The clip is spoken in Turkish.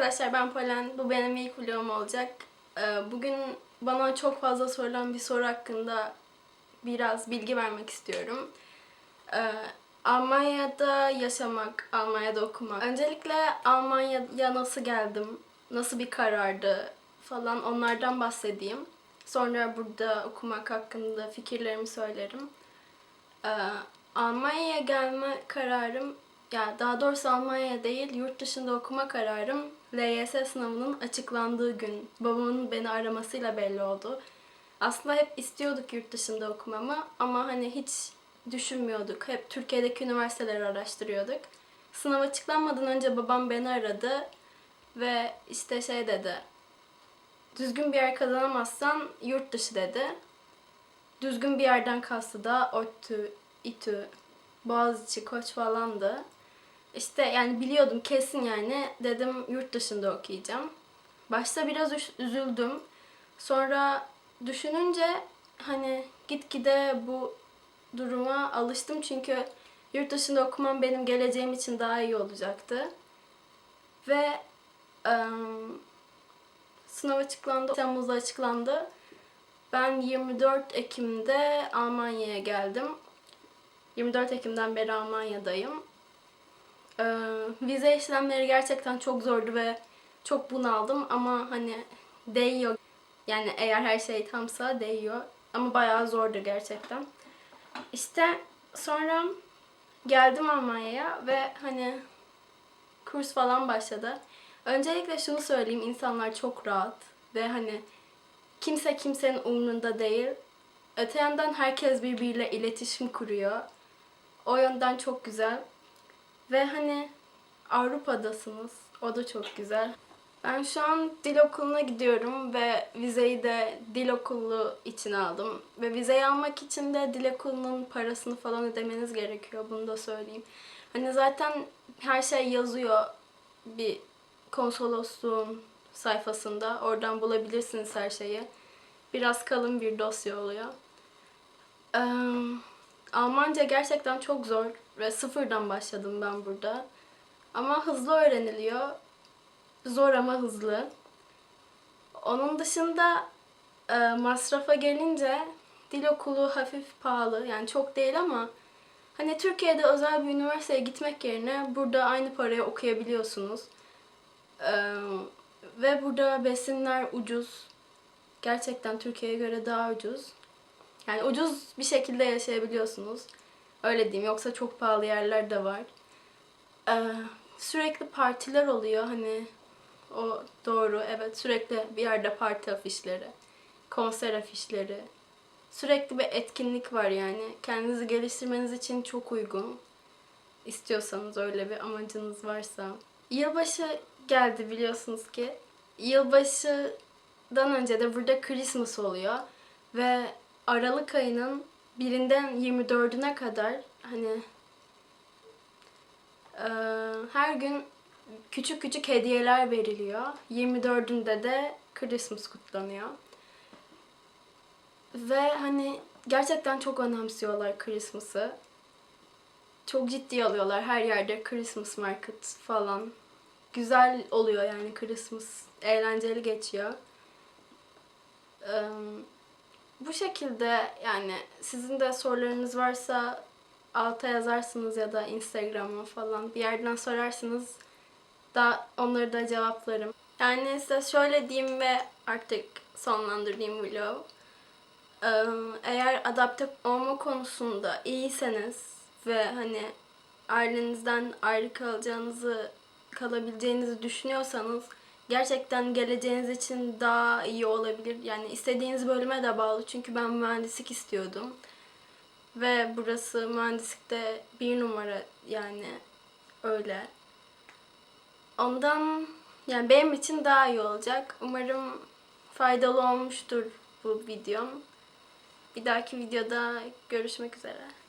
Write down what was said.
Arkadaşlar ben Polen. Bu benim ilk vlogum olacak. Ee, Bugün bana çok fazla sorulan bir soru hakkında biraz bilgi vermek istiyorum. Ee, Almanya'da yaşamak, Almanya'da okumak. Öncelikle Almanya'ya nasıl geldim, nasıl bir karardı falan onlardan bahsedeyim. Sonra burada okumak hakkında fikirlerimi söylerim. Ee, Almanya'ya gelme kararım, ya daha doğrusu Almanya değil, yurt dışında okuma kararım LYS sınavının açıklandığı gün babamın beni aramasıyla belli oldu. Aslında hep istiyorduk yurt dışında okumamı ama hani hiç düşünmüyorduk. Hep Türkiye'deki üniversiteleri araştırıyorduk. Sınav açıklanmadan önce babam beni aradı ve işte şey dedi. Düzgün bir yer kazanamazsan yurt dışı dedi. Düzgün bir yerden kastı da ODTÜ, İTÜ, Boğaziçi, Koç falandı. İşte yani biliyordum kesin yani dedim yurt dışında okuyacağım. Başta biraz üzüldüm. Sonra düşününce hani gitgide bu duruma alıştım çünkü yurt dışında okumam benim geleceğim için daha iyi olacaktı. Ve em, sınav açıklandı, Temmuz'da açıklandı. Ben 24 Ekim'de Almanya'ya geldim. 24 Ekim'den beri Almanya'dayım. Ee, vize işlemleri gerçekten çok zordu ve çok bunaldım ama hani değiyor. Yani eğer her şey tamsa değiyor. Ama bayağı zordu gerçekten. İşte sonra geldim Almanya'ya ve hani kurs falan başladı. Öncelikle şunu söyleyeyim insanlar çok rahat ve hani kimse kimsenin umrunda değil. Öte yandan herkes birbiriyle iletişim kuruyor. O yönden çok güzel. Ve hani Avrupa'dasınız. O da çok güzel. Ben şu an dil okuluna gidiyorum ve vizeyi de dil okulu için aldım. Ve vizeyi almak için de dil okulunun parasını falan ödemeniz gerekiyor. Bunu da söyleyeyim. Hani zaten her şey yazıyor bir konsolosluğun sayfasında. Oradan bulabilirsiniz her şeyi. Biraz kalın bir dosya oluyor. Almanca gerçekten çok zor ve sıfırdan başladım ben burada. Ama hızlı öğreniliyor. Zor ama hızlı. Onun dışında e, masrafa gelince dil okulu hafif pahalı. Yani çok değil ama hani Türkiye'de özel bir üniversiteye gitmek yerine burada aynı paraya okuyabiliyorsunuz. E, ve burada besinler ucuz. Gerçekten Türkiye'ye göre daha ucuz. Yani ucuz bir şekilde yaşayabiliyorsunuz. Öyle diyeyim. Yoksa çok pahalı yerler de var. Ee, sürekli partiler oluyor. Hani o doğru. Evet sürekli bir yerde parti afişleri. Konser afişleri. Sürekli bir etkinlik var yani. Kendinizi geliştirmeniz için çok uygun. İstiyorsanız öyle bir amacınız varsa. Yılbaşı geldi biliyorsunuz ki. Yılbaşıdan önce de burada Christmas oluyor. Ve Aralık ayının birinden 24'üne kadar hani e, her gün küçük küçük hediyeler veriliyor. 24'ünde de Christmas kutlanıyor. Ve hani gerçekten çok önemsiyorlar Christmas'ı. Çok ciddi alıyorlar her yerde Christmas market falan. Güzel oluyor yani Christmas. Eğlenceli geçiyor. Eee bu şekilde yani sizin de sorularınız varsa alta yazarsınız ya da Instagram'a falan bir yerden sorarsınız. Da onları da cevaplarım. Yani size şöyle diyeyim ve artık sonlandırayım vlogu. Eğer adapte olma konusunda iyiyseniz ve hani ailenizden ayrı kalacağınızı, kalabileceğinizi düşünüyorsanız gerçekten geleceğiniz için daha iyi olabilir. Yani istediğiniz bölüme de bağlı. Çünkü ben mühendislik istiyordum. Ve burası mühendislikte bir numara yani öyle. Ondan yani benim için daha iyi olacak. Umarım faydalı olmuştur bu videom. Bir dahaki videoda görüşmek üzere.